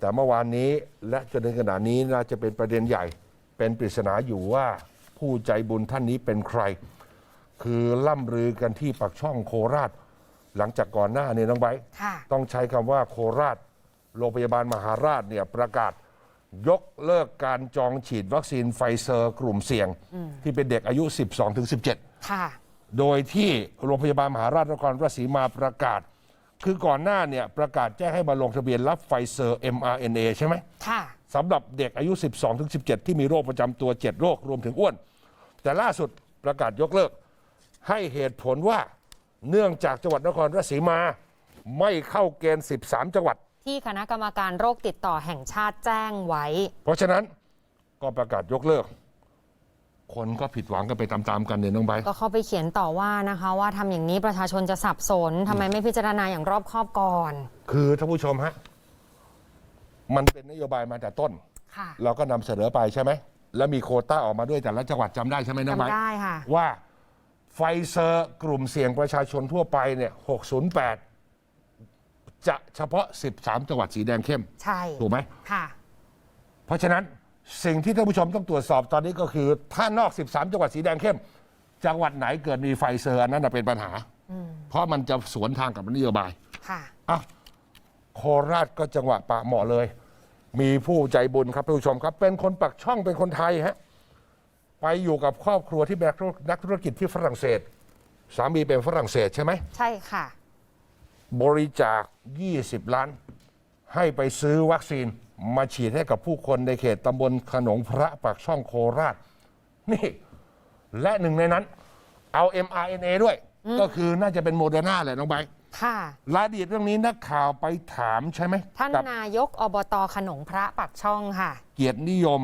แต่เมื่อวานนี้และจนถึงขณะนี้น่าจะเป็นประเด็นใหญ่ เป็นปริศนาอยู่ว่าผู้ใจบุญท่านนี้เป็นใคร คือล่ำลือกันที่ปักช่องโคราช หลังจากก่อนหน้าเนี่ยน้องไบร์ทค่ะ ต้องใช้คำว่าโคราช โรงพยาบาลมหาราชเนี่ยประกาศ ยกเลิกการจองฉีดวัคซีนไฟเซอร์กลุ่มเสี่ยง ที่เป็นเด็กอายุ 12-17 ค่ะ โดยที่โรงพยาบาลมหาราชนครราชสีมาประกาศ คือก่อนหน้าเนี่ยประกาศแจ้งให้มาลงทะเบียนรับไฟเซอร์ mRNA ใช่ไหมค่ะ สำหรับเด็กอายุ 12-17 ที่มีโรคประจำตัว 7 โรครวมถึงอ้วน แต่ล่าสุดประกาศยกเลิก ให้เหตุผลว่าเนื่องจากจังหวัดนครราชสีมา ไม่เข้าเกณฑ์ 13 จังหวัด ที่คณะกรรมการโรคติดต่อแห่งชาติแจ้งไว้ เพราะฉะนั้นก็ประกาศยกเลิก คนก็ผิดหวังกันไปตามๆกันเนี่ยน้องใบร์ทก็เข้าไปเขียนต่อว่านะคะ ว่าทำอย่างนี้ประชาชนจะสับสนทำไมไม่พิจารณาอย่างรอบคอบก่อนคือท่านผู้ชมฮะมันเป็นนโยบายมาแต่ต้น ค่ะเราก็นำเสนอไปใช่ไหม แล้วมีโควต้าออกมาด้วยแต่ละจังหวัดจำได้ใช่ไหมน้องไม้จำได้ค่ะ ว่าไฟเซอร์กลุ่มเสี่ยงประชาชนทั่วไปเนี่ย608 จะเฉพาะ 13 จังหวัดสีแดงเข้ม ใช่ถูกไหม ค่ะ เพราะฉะนั้น สิ่งที่ท่านผู้ชมต้องตรวจสอบตอนนี้ก็คือ ถ้านอก 13 จังหวัดสีแดงเข้ม จังหวัดไหนเกิดมีไฟเซอร์อันนั้นนะเป็นปัญหา เพราะมันจะสวนทางกับนโยบายค่ะอะโคราชก็จังหวะปะเหมาะเลย มีผู้ใจบุญครับท่านผู้ชมครับ เป็นคนปักช่องเป็นคนไทยฮะไปอยู่กับครอบครัวที่เป็นนักธุรกิจที่ฝรั่งเศส สามีเป็นฝรั่งเศสใช่ไหมใช่ค่ะ บริจาค 20 ล้าน ให้ไปซื้อวัคซีน มาฉีดให้กับผู้คนในเขตตำบลขนงพระปากช่องโคราช นี่ และหนึ่งในนั้น เอา mRNA ด้วย ก็คือน่าจะเป็นโมเดอร์นาแหละน้องใบร์ทค่ะรายละเอียดเรื่องนี้นักข่าวไปถามใช่ไหมท่านกับนายกอบตขนงพระปักช่องค่ะ เกียรตินิยม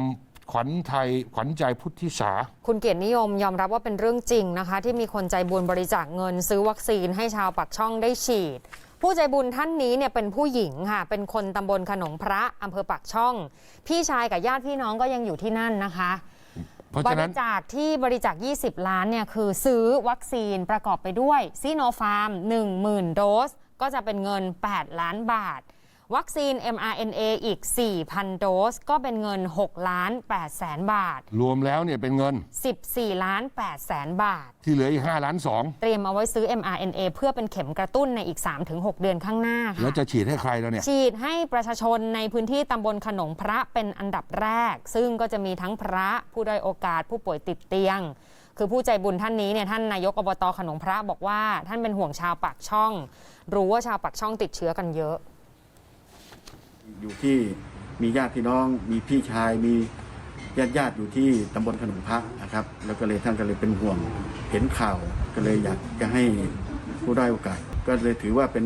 ขวัญไทยขวัญใจพุทธิสา คุณเกียรตินิยมยอมรับว่าเป็นเรื่องจริงนะคะ ที่มีคนใจบุญบริจาคเงินซื้อวัคซีนให้ชาวปักช่องได้ฉีด ผู้ใจบุญท่านนี้เนี่ยเป็นผู้หญิงค่ะ เป็นคนตำบลขนงพระอำเภอปักช่อง พี่ชายกับญาติพี่น้องก็ยังอยู่ที่นั่นนะคะเพราะบฉะนั้รินจาคที่บริจาค 20 ล้านเนี่ยคือซื้อวัคซีนประกอบไปด้วยซีโนฟาร์ม 10,000 โดส ก็จะเป็นเงิน 8 ล้านบาท วัคซีน mRNA อีก 4,000 โดส ก็เป็นเงิน6ล้าน8แสนบาท รวมแล้วเนี่ยเป็นเงิน 14 ล้าน8แสนบาท ที่เหลืออีก 5 ล้านสองเตรียมเอาไว้ซื้อ mRNA เพื่อเป็นเข็มกระตุ้นในอีก 3-6 เดือนข้างหน้าแล้วค่ะจะฉีดให้ใครแล้วเนี่ย ฉีดให้ประชาชนในพื้นที่ตำบลขนงพระเป็นอันดับแรก ซึ่งก็จะมีทั้งพระผู้ด้อยโอกาสผู้ป่วยติดเตียง คือผู้ใจบุญท่านนี้เนี่ยท่านนายกอบตขนงพระบอกว่า ท่านเป็นห่วงชาวปากช่อง รู้ว่าชาวปากช่องติดเชื้อกันเยอะ อยู่ที่มีญาติพี่น้อง มีพี่ชาย มีญาติญาติอยู่ที่ตำบลขนมพระนะครับ แล้วก็เลยท่านก็เลยเป็นห่วงเห็นข่าวก็เลยอยากจะให้ผู้ได้โอกาส ก็เลยถือว่าเป็น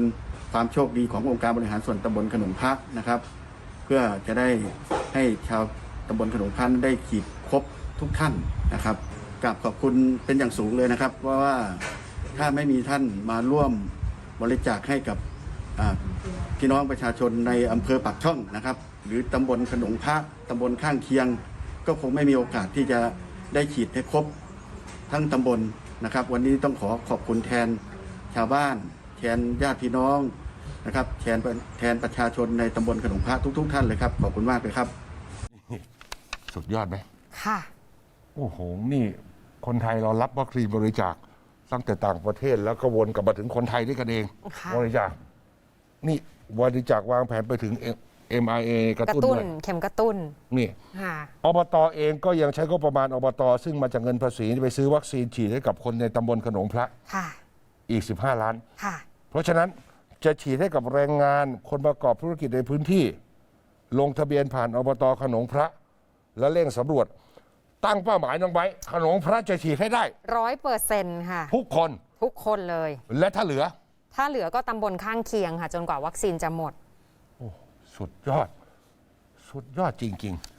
ความโชคดีขององค์การบริหารส่วนตำบลขนมพระนะครับ เพื่อจะได้ให้ชาวตำบลขนมพระได้ขีดครบทุกท่านนะครับกราบขอบคุณเป็นอย่างสูงเลยนะครับเพราะว่าถ้าไม่มีท่านมาร่วมบริจาคให้กับ พี่น้องประชาชนในอำเภอปากช่องนะครับ หรือตำบลขนงพระตำบลข้างเคียง ก็คงไม่มีโอกาสที่จะได้ฉีดให้ครบทั้งตำบลนะครับ วันนี้ต้องขอขอบคุณแทนชาวบ้าน แทนญาติพี่น้องนะครับ แทนแทนประชาชนในตำบลขนงพระทุก ๆ ท่านเลยครับขอบคุณมากเลยครับ สุดยอดไหมค่ะ โอ้โห นี่คนไทยเรารับวัคซีนบริจาคตั้งแต่ต่างประเทศแล้วก็วนกลับมาถึงคนไทยด้วยกันเอง ค่ะ บริจาคนี่ บริจาควางแผนไปถึง MIA กระกระตุ้นตุ้นด้วยเข็มกระตุ้นนี่ค่ะอบตเองก็ยังใช้ก็ประมาณอบต ซึ่งมาจากเงินภาษีไปซื้อวัคซีนฉีดให้กับคนในตำบลขนงพระค่ะอีก 15 ล้าน ค่ะ เพราะฉะนั้นจะฉีดให้กับแรงงานคนประกอบธุรกิจในพื้นที่ ลงทะเบียนผ่านอบตขนงพระ และเร่งสำรวจ ตั้งเป้าหมายน้องไว้ขนงพระจะฉีดให้ได้ ร้อยเปอร์เซ็นต์ค่ะ ทุกคนทุกคนเลย และถ้าเหลือ ถ้าเหลือก็ตำบลข้างเคียงค่ะ จนกว่าวัคซีนจะหมด โอ้ สุดยอด สุดยอดจริง ๆ